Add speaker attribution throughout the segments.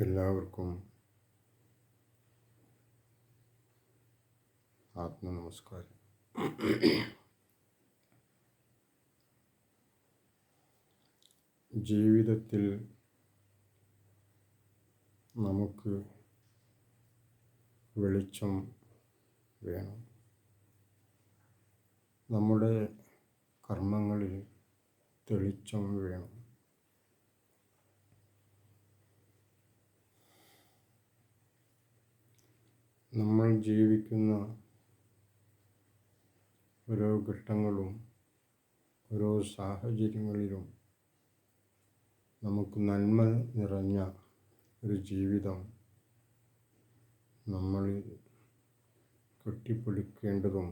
Speaker 1: എല്ലാവർക്കും ആത്മനമസ്കാരം. ജീവിതത്തിൽ നമുക്ക് വെളിച്ചം വേണം. നമ്മുടെ കർമ്മങ്ങളിൽ തെളിച്ചം വേണം. നമ്മൾ ജീവിക്കുന്ന ഓരോ ഘട്ടങ്ങളും ഓരോ സാഹചര്യങ്ങളിലും നമുക്ക് നന്മ നിറഞ്ഞ ഒരു ജീവിതം നമ്മൾ കെട്ടിപ്പിടിക്കേണ്ടതും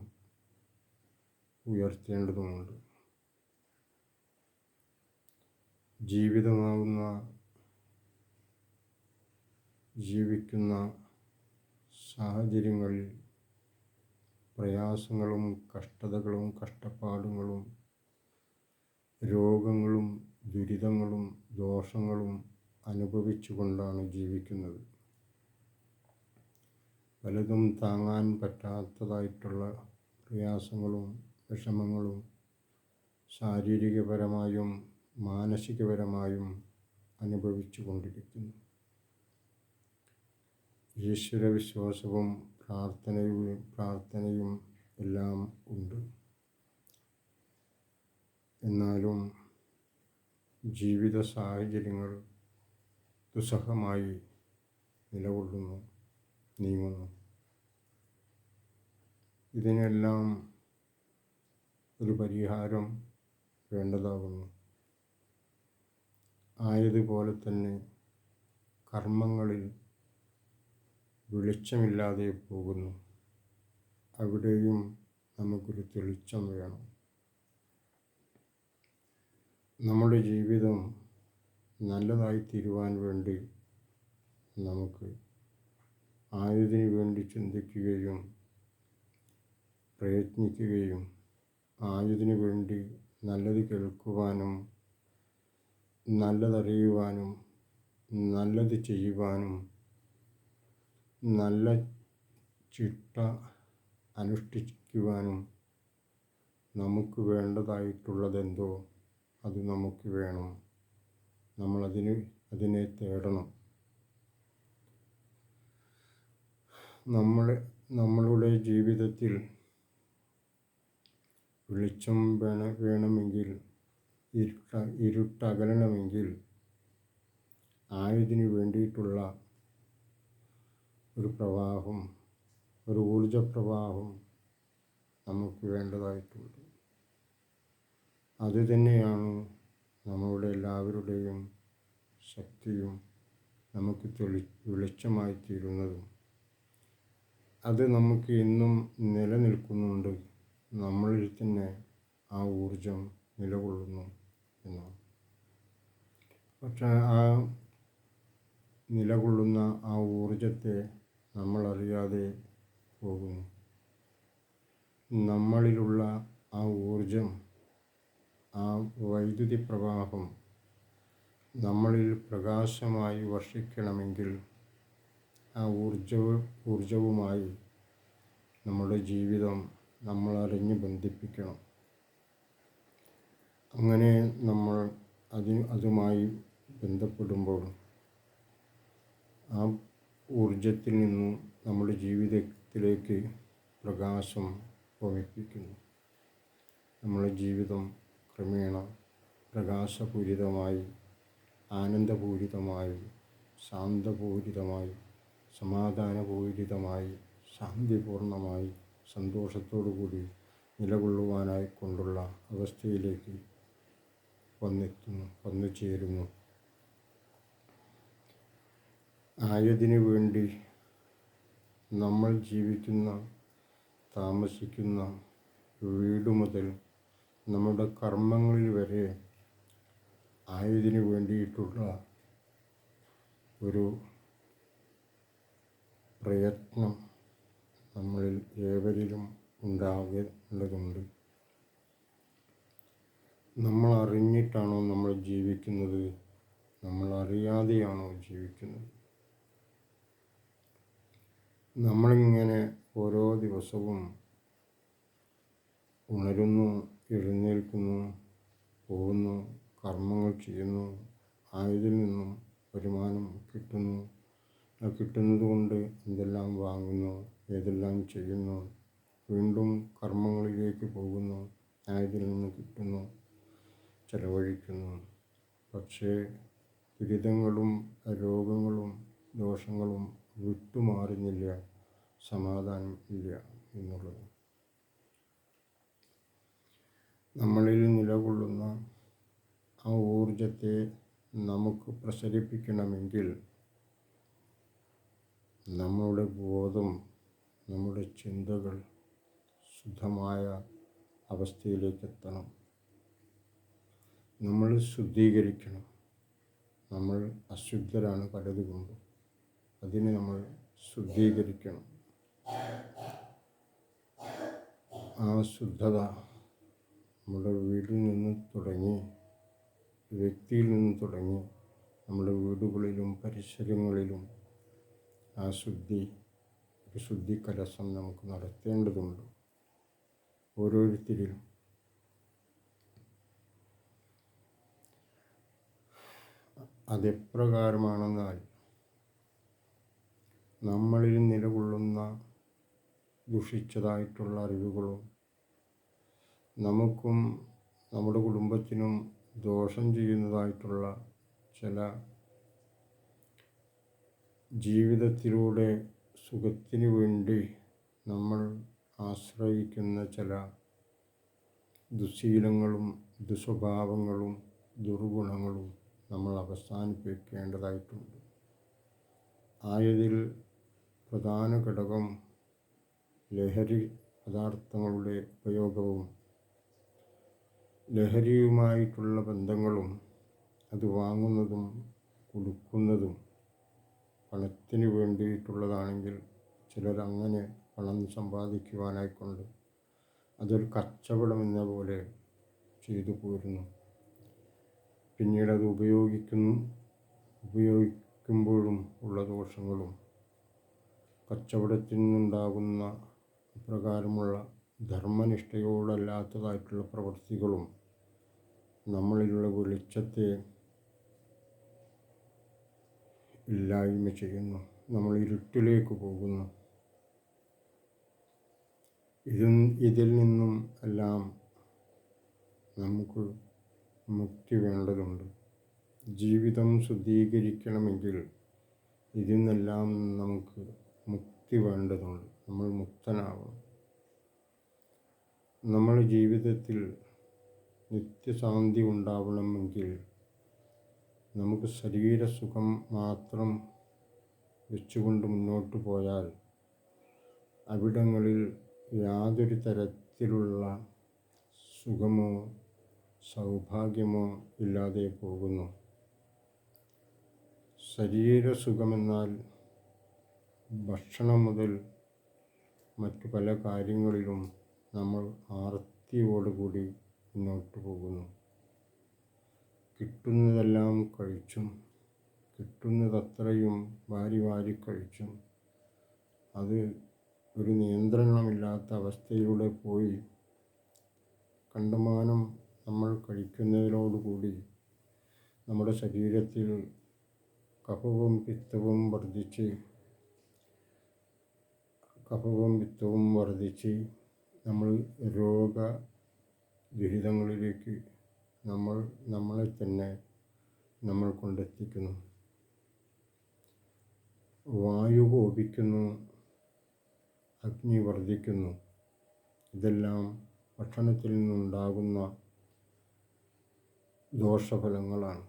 Speaker 1: ഉയർത്തേണ്ടതുമുണ്ട്. ജീവിതമാകുന്ന ജീവിക്കുന്ന സാഹചര്യങ്ങളിൽ പ്രയാസങ്ങളും കഷ്ടതകളും കഷ്ടപ്പാടുകളും രോഗങ്ങളും ദുരിതങ്ങളും ദോഷങ്ങളും അനുഭവിച്ചുകൊണ്ടാണ് ജീവിക്കുന്നത്. പലതും താങ്ങാൻ പറ്റാത്തതായിട്ടുള്ള പ്രയാസങ്ങളും വിഷമങ്ങളും ശാരീരികപരമായും മാനസികപരമായും അനുഭവിച്ചു കൊണ്ടിരിക്കുന്നു ഈശ്വരവിശ്വാസവും പ്രാർത്ഥനയും പ്രാർത്ഥനയും എല്ലാം ഉണ്ട്. എന്നാലും ജീവിത സാഹചര്യങ്ങൾ ദുസ്സഹമായി നിലകൊള്ളുന്നു നീങ്ങുന്നു. ഇതിനെല്ലാം ഒരു പരിഹാരം വേണ്ടതാകുന്നു. ആയതുപോലെ തന്നെ കർമ്മങ്ങളിൽ വെളിച്ചമില്ലാതെ പോകുന്നു. അവിടെയും നമുക്കൊരു തെളിച്ചം വേണം. നമ്മുടെ ജീവിതം നല്ലതായി തീരുവാൻ വേണ്ടി നമുക്ക് ആയതിനു വേണ്ടി ചിന്തിക്കുകയും പ്രയത്നിക്കുകയും ആയതിനു വേണ്ടി നല്ലത് കേൾക്കുവാനും നല്ലതറിയുവാനും നല്ലത് ചെയ്യുവാനും നല്ല ചിട്ട അനുഷ്ഠിക്കുവാനും നമുക്ക് വേണ്ടതായിട്ടുള്ളതെന്തോ അത് നമുക്ക് വേണം. നമ്മളതിന് അതിനെ തേടണം. നമ്മൾ നമ്മളുടെ ജീവിതത്തിൽ വെളിച്ചം വേണ വേണമെങ്കിൽ ഇരുട്ട ഇരുട്ടകലണമെങ്കിൽ ആയതിനു വേണ്ടിയിട്ടുള്ള ഒരു പ്രവാഹം ഒരു ഊർജ പ്രവാഹം നമുക്ക് വേണ്ടതായിട്ടുണ്ട്. അത് തന്നെയാണ് നമ്മളുടെ എല്ലാവരുടെയും ശക്തിയും നമുക്ക് തെളി വെളിച്ചമായി തീരുന്നതും അത് നമുക്ക് ഇന്നും നിലനിൽക്കുന്നുണ്ട്. നമ്മളിൽ തന്നെ ആ ഊർജം നിലകൊള്ളുന്നു എന്നാണ്. പക്ഷേ ആ നിലകൊള്ളുന്ന ആ ഊർജത്തെ നമ്മൾ അറിയാതെ പോകുന്നു. നമ്മളിലുള്ള ആ ഊർജം ആ വൈദ്യുതി പ്രവാഹം നമ്മളിൽ പ്രകാശമായി വർഷിക്കണമെങ്കിൽ ആ ഊർജ ഊർജവുമായി നമ്മുടെ ജീവിതം നമ്മളറിഞ്ഞ് ബന്ധിപ്പിക്കണം. അങ്ങനെ നമ്മൾ അതിന് അതുമായി ബന്ധപ്പെടുമ്പോൾ ആ ഊർജത്തിൽ നിന്നും നമ്മുടെ ജീവിതത്തിലേക്ക് പ്രകാശം വമിപ്പിക്കുന്നു നമ്മുടെ ജീവിതം ക്രമേണ പ്രകാശപൂരിതമായി ആനന്ദപൂരിതമായി ശാന്തപൂരിതമായി സമാധാനപൂരിതമായി ശാന്തിപൂർണമായി സന്തോഷത്തോടു കൂടി നിലകൊള്ളുവാനായി കൊണ്ടുള്ള അവസ്ഥയിലേക്ക് വന്നെത്തുന്നു വന്നു ചേരുന്നു ആയതിനു വേണ്ടി നമ്മൾ ജീവിക്കുന്ന താമസിക്കുന്ന വീട് മുതൽ നമ്മുടെ കർമ്മങ്ങളിൽ വരെ ആയതിനു വേണ്ടിയിട്ടുള്ള ഒരു പ്രയത്നം നമ്മളിൽ ഏവരിലും ഉണ്ടാകേണ്ടതുണ്ട്. നമ്മൾ അറിഞ്ഞിട്ടാണോ നമ്മൾ ജീവിക്കുന്നത്? നമ്മൾ അറിയാതെയാണോ ജീവിക്കുന്നത്? നമ്മളിങ്ങനെ ഓരോ ദിവസവും ഉണരുന്നു എഴുന്നേൽക്കുന്നു പോകുന്നു കർമ്മങ്ങൾ ചെയ്യുന്നു ആയതിൽ നിന്നും വരുമാനം കിട്ടുന്നു. ആ കിട്ടുന്നത് കൊണ്ട് എന്തെല്ലാം വാങ്ങുന്നു ഏതെല്ലാം ചെയ്യുന്നു വീണ്ടും കർമ്മങ്ങളിലേക്ക് പോകുന്നു ആയതിൽ നിന്ന് കിട്ടുന്നു ചെലവഴിക്കുന്നു. പക്ഷേ ദുരിതങ്ങളും രോഗങ്ങളും ദോഷങ്ങളും വിട്ടുമാറുന്നില്ല സമാധാനം ഇല്ല എന്നുള്ളത്. നമ്മളിൽ നിലകൊള്ളുന്ന ആ ഊർജത്തെ നമുക്ക് പ്രസരിപ്പിക്കണമെങ്കിൽ നമ്മുടെ ബോധം നമ്മുടെ ചിന്തകൾ ശുദ്ധമായ അവസ്ഥയിലേക്ക് എത്തണം. നമ്മൾ ശുദ്ധീകരിക്കണം. നമ്മൾ അശുദ്ധരാണ് പലതുകൊണ്ടും. അതിനെ നമ്മൾ ശുദ്ധീകരിക്കണം. ആ ശുദ്ധത നമ്മുടെ വീട്ടിൽ നിന്ന് തുടങ്ങി വ്യക്തിയിൽ നിന്ന് തുടങ്ങി നമ്മുടെ വീടുകളിലും പരിസരങ്ങളിലും ആ ശുദ്ധി ഒരു ശുദ്ധി കലശം നമുക്ക് നടത്തേണ്ടതുണ്ട്. ഓരോരുത്തരിലും. അതെപ്രകാരമാണെന്നാൽ നമ്മളിൽ നിലകൊള്ളുന്ന ദുഷിച്ചതായിട്ടുള്ള അറിവുകളും നമുക്കും നമ്മുടെ കുടുംബത്തിനും ദോഷം ചെയ്യുന്നതായിട്ടുള്ള ചില ജീവിതത്തിലൂടെ സുഖത്തിന് വേണ്ടി നമ്മൾ ആശ്രയിക്കുന്ന ചില ദുശീലങ്ങളും ദുസ്വഭാവങ്ങളും ദുർഗുണങ്ങളും നമ്മൾ അവസാനിപ്പിക്കേണ്ടതായിട്ടുണ്ട്. ആയതിൽ പ്രധാന ഘടകം ലഹരി പദാർത്ഥങ്ങളുടെ ഉപയോഗവും ലഹരിയുമായിട്ടുള്ള ബന്ധങ്ങളും അത് വാങ്ങുന്നതും കൊടുക്കുന്നതും പണത്തിന് വേണ്ടിയിട്ടുള്ളതാണെങ്കിൽ ചിലരങ്ങനെ പണം സമ്പാദിക്കുവാനായിക്കൊണ്ട് അതൊരു കച്ചവടം എന്ന പോലെ ചെയ്തു പോരുന്നു. പിന്നീട് അത് ഉപയോഗിക്കുന്നു ഉപയോഗിക്കുമ്പോഴും ഉള്ള ദോഷങ്ങളും കച്ചവടത്തിൽ നിന്നുണ്ടാകുന്ന അപ്രകാരമുള്ള ധർമ്മനിഷ്ഠയോടല്ലാത്തതായിട്ടുള്ള പ്രവൃത്തികളും നമ്മളിലുള്ള വെളിച്ചത്തെ ഇല്ലായ്മ ചെയ്യുന്നു. നമ്മൾ ഇരുട്ടിലേക്ക് പോകുന്നു. ഇതിൽ ഇതിൽ നിന്നും എല്ലാം നമുക്ക് മുക്തി വേണ്ടതുണ്ട്. ജീവിതം ശുദ്ധീകരിക്കണമെങ്കിൽ ഇതിൽ നിന്നെല്ലാം നമുക്ക് മുക്തി വേണ്ടതുണ്ട്. നമ്മൾ മുക്തനാവണം. നമ്മൾ ജീവിതത്തിൽ നിത്യശാന്തി ഉണ്ടാവണമെങ്കിൽ നമുക്ക് ശരീരസുഖം മാത്രം വെച്ചുകൊണ്ട് മുന്നോട്ട് പോയാൽ അവിടങ്ങളിൽ യാതൊരു തരത്തിലുള്ള സുഖമോ സൗഭാഗ്യമോ ഇല്ലാതെ പോകുന്നു. ശരീരസുഖമെന്നാൽ ഭക്ഷണം മുതൽ മറ്റു പല കാര്യങ്ങളിലും നമ്മൾ ആർത്തിയോടുകൂടി മുന്നോട്ട് പോകുന്നു. കിട്ടുന്നതെല്ലാം കഴിച്ചും കിട്ടുന്നതത്രയും വാരി വാരി കഴിച്ചും അത് ഒരു നിയന്ത്രണമില്ലാത്ത അവസ്ഥയിലൂടെ പോയി കണ്ടമാനം നമ്മൾ കഴിക്കുന്നതിനോടുകൂടി നമ്മുടെ ശരീരത്തിൽ കഫവും പിത്തവും വർദ്ധിച്ച് കഫവും പിത്തവും വർദ്ധിച്ച് നമ്മൾ രോഗ ദുരിതങ്ങളിലേക്ക് നമ്മൾ നമ്മളെ തന്നെ നമ്മൾ കൊണ്ടെത്തിക്കുന്നു. വായു കോപിക്കുന്നു അഗ്നി വർദ്ധിക്കുന്നു. ഇതെല്ലാം ഭക്ഷണത്തിൽ നിന്നുണ്ടാകുന്ന ദോഷഫലങ്ങളാണ്.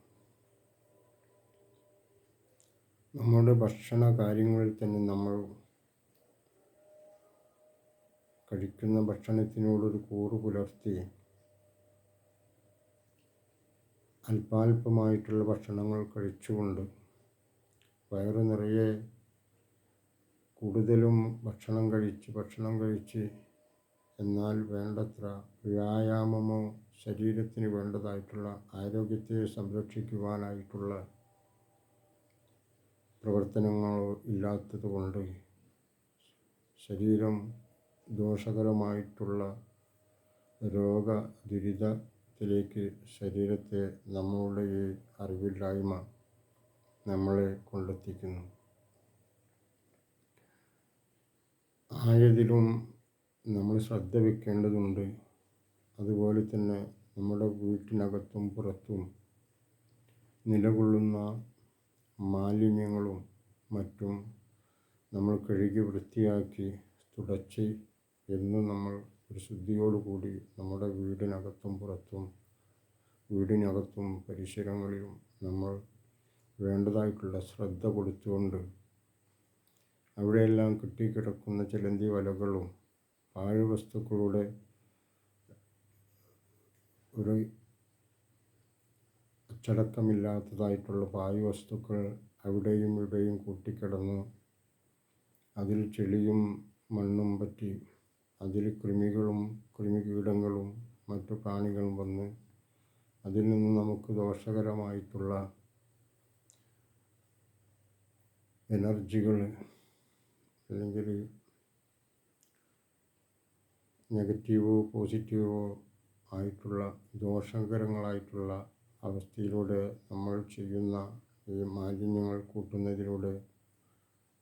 Speaker 1: നമ്മുടെ ഭക്ഷണ കാര്യങ്ങളിൽ തന്നെ നമ്മൾ കഴിക്കുന്ന ഭക്ഷണത്തിനോടൊരു കൂറ് പുലർത്തി അല്പാൽപമായിട്ടുള്ള ഭക്ഷണങ്ങൾ കഴിച്ചുകൊണ്ട് വയറ് നിറയെ കൂടുതലും ഭക്ഷണം കഴിച്ച് ഭക്ഷണം കഴിച്ച് എന്നാൽ വേണ്ടത്ര വ്യായാമമോ ശരീരത്തിന് വേണ്ടതായിട്ടുള്ള ആരോഗ്യത്തെ സംരക്ഷിക്കുവാനായിട്ടുള്ള പ്രവർത്തനങ്ങളോ ഇല്ലാത്തതുകൊണ്ട് ശരീരം ദോഷകരമായിട്ടുള്ള രോഗ ദുരിതത്തിലേക്ക് ശരീരത്തെ നമ്മളുടെ ഈ അറിവില്ലായ്മ നമ്മളെ കൊണ്ടെത്തിക്കുന്നു. ആയതിലും നമ്മൾ ശ്രദ്ധ വെക്കേണ്ടതുണ്ട്. അതുപോലെ തന്നെ നമ്മുടെ വീട്ടിനകത്തും പുറത്തും നിലകൊള്ളുന്ന മാലിന്യങ്ങളും മറ്റും നമ്മൾ കഴുകി വൃത്തിയാക്കി തുടച്ച് എന്നും നമ്മൾ ഒരു ശുദ്ധിയോടുകൂടി നമ്മുടെ വീടിനകത്തും പുറത്തും വീടിനകത്തും പരിസരങ്ങളിലും നമ്മൾ വേണ്ടതായിട്ടുള്ള ശ്രദ്ധ കൊടുത്തുകൊണ്ട് അവിടെയെല്ലാം കെട്ടിക്കിടക്കുന്ന ചിലന്തി വലകളും പാഴ്വസ്തുക്കളുടെ ഒരു അച്ചടക്കമില്ലാത്തതായിട്ടുള്ള പാഴ് വസ്തുക്കൾ അവിടെയും ഇവിടെയും കൂട്ടിക്കിടന്ന് അതിൽ ചെളിയും മണ്ണും പറ്റി അതിൽ കൃമികളും കൃമികീടങ്ങളും മറ്റു പ്രാണികളും വന്ന് അതിൽ നിന്ന് നമുക്ക് ദോഷകരമായിട്ടുള്ള എനർജികൾ അല്ലെങ്കിൽ നെഗറ്റീവോ പോസിറ്റീവോ ആയിട്ടുള്ള ദോഷകരങ്ങളായിട്ടുള്ള അവസ്ഥയിലൂടെ നമ്മൾ ചെയ്യുന്ന ഈ മാലിന്യങ്ങൾ കൂട്ടുന്നതിലൂടെ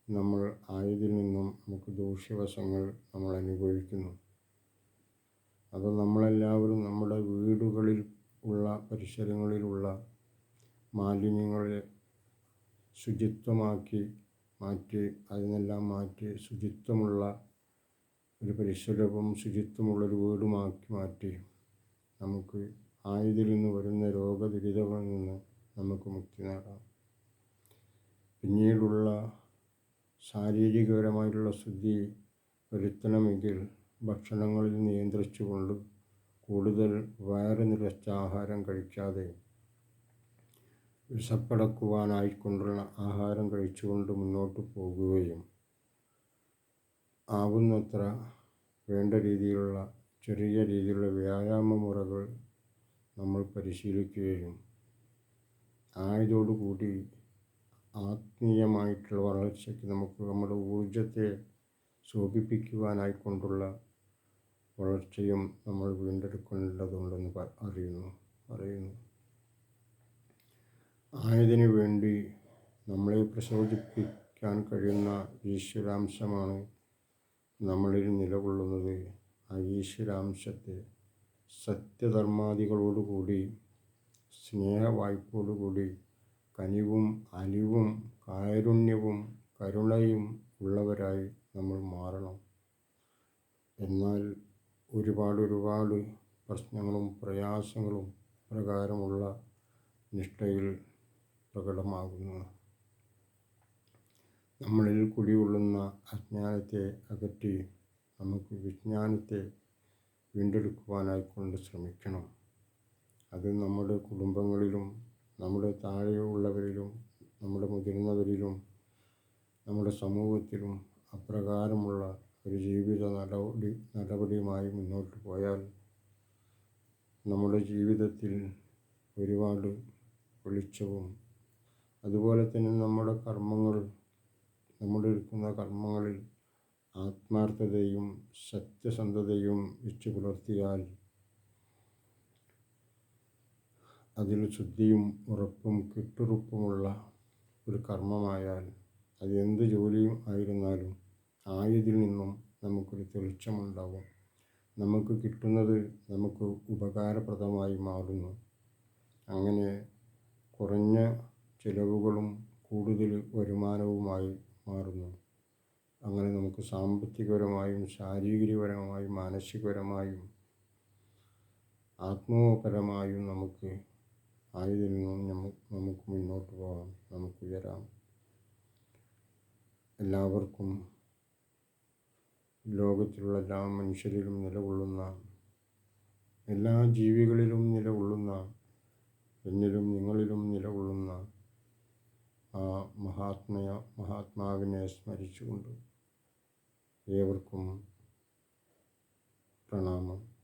Speaker 1: നമ്മൾ ആയതിൽ നിന്നും നമുക്ക് ദൂഷ്യവശങ്ങൾ നമ്മൾ അനുഭവിക്കുന്നു. അത് നമ്മളെല്ലാവരും നമ്മുടെ വീടുകളിൽ ഉള്ള പരിസരങ്ങളിലുള്ള മാലിന്യങ്ങളെ ശുചിത്വമാക്കി മാറ്റി അതിനെല്ലാം മാറ്റി ശുചിത്വമുള്ള ഒരു പരിസരവും ശുചിത്വമുള്ളൊരു വീടുമാക്കി മാറ്റി നമുക്ക് ആയതിൽ നിന്ന് വരുന്ന രോഗദുരിതങ്ങളിൽ നിന്ന് നമുക്ക് മുക്തി നേടാം. പിന്നീടുള്ള ശാരീരികപരമായിട്ടുള്ള ശുദ്ധി വരുത്തണമെങ്കിൽ ഭക്ഷണങ്ങളിൽ നിയന്ത്രിച്ചുകൊണ്ട് കൂടുതൽ വയറ് നിറച്ച ആഹാരം കഴിക്കാതെ വിശപ്പടക്കുവാനായിക്കൊണ്ടുള്ള ആഹാരം കഴിച്ചുകൊണ്ട് മുന്നോട്ട് പോകുകയും ആവുന്നത്ര വേണ്ട രീതിയിലുള്ള ചെറിയ രീതിയിലുള്ള വ്യായാമ മുറകൾ നമ്മൾ പരിശീലിക്കുകയും ആയതോടുകൂടി ആത്മീയമായിട്ടുള്ള വളർച്ചയ്ക്ക് നമുക്ക് നമ്മുടെ ഊർജത്തെ ശോഭിപ്പിക്കുവാനായിക്കൊണ്ടുള്ള വളർച്ചയും നമ്മൾ വീണ്ടെടുക്കേണ്ടതുണ്ടെന്ന് അറിയുന്നു പറയുന്നു. ആയതിനു വേണ്ടി നമ്മളെ പ്രചോദിപ്പിക്കാൻ കഴിയുന്ന ഈശ്വരാംശമാണ് നമ്മളിൽ നിലകൊള്ളുന്നത്. ആ ഈശ്വരാംശത്തെ സത്യധർമാദികളോടുകൂടി സ്നേഹവായ്പോടുകൂടി കനിവും അനിവും കാരുണ്യവും കരുണയും ഉള്ളവരായി നമ്മൾ മാറണം. എന്നാൽ ഒരുപാട് ഒരുപാട് പ്രശ്നങ്ങളും പ്രയാസങ്ങളും പ്രകാരമുള്ള നിഷ്ഠയിൽ പ്രകടമാകുന്നു. നമ്മളിൽ കുടികൊള്ളുന്ന അജ്ഞാനത്തെ അകറ്റി നമുക്ക് വിജ്ഞാനത്തെ വീണ്ടെടുക്കുവാനായിക്കൊണ്ട് ശ്രമിക്കണം. അത് നമ്മുടെ കുടുംബങ്ങളിലും നമ്മുടെ താഴെയുള്ളവരിലും നമ്മുടെ മുതിർന്നവരിലും നമ്മുടെ സമൂഹത്തിലും അപ്രകാരമുള്ള ഒരു ജീവിത നടപടി നടപടിയുമായി മുന്നോട്ട് പോയാൽ നമ്മുടെ ജീവിതത്തിൽ ഒരുപാട് വെളിച്ചവും അതുപോലെ തന്നെ നമ്മുടെ കർമ്മങ്ങൾ നമ്മുടെ കർമ്മങ്ങളിൽ ആത്മാർത്ഥതയും സത്യസന്ധതയും വെച്ച് പുലർത്തിയാൽ അതിൽ ശുദ്ധിയും ഉറപ്പും കെട്ടുറപ്പുമുള്ള ഒരു കർമ്മമായാൽ അത് ജോലിയും ആയിരുന്നാലും ആയതിൽ നിന്നും നമുക്കൊരു തെളിച്ചമുണ്ടാകും. നമുക്ക് കിട്ടുന്നത് നമുക്ക് ഉപകാരപ്രദമായി മാറുന്നു. അങ്ങനെ കുറഞ്ഞ ചിലവുകളും കൂടുതൽ വരുമാനവുമായി മാറുന്നു. അങ്ങനെ നമുക്ക് സാമ്പത്തികപരമായും ശാരീരികപരമായും മാനസികപരമായും ആത്മപരമായും നമുക്ക് ആയതിൽ നമുക്ക് നമുക്ക് മുന്നോട്ട് പോകാം നമുക്ക് ഉയരാം. എല്ലാവർക്കും ലോകത്തിലുള്ള എല്ലാ മനുഷ്യരിലും നിലകൊള്ളുന്ന എല്ലാ ജീവികളിലും നിലകൊള്ളുന്ന എന്നിലും നിങ്ങളിലും നിലകൊള്ളുന്ന ആ മഹാത്മയ മഹാത്മാവിനെ സ്മരിച്ചുകൊണ്ട് ഏവർക്കും പ്രണാമം.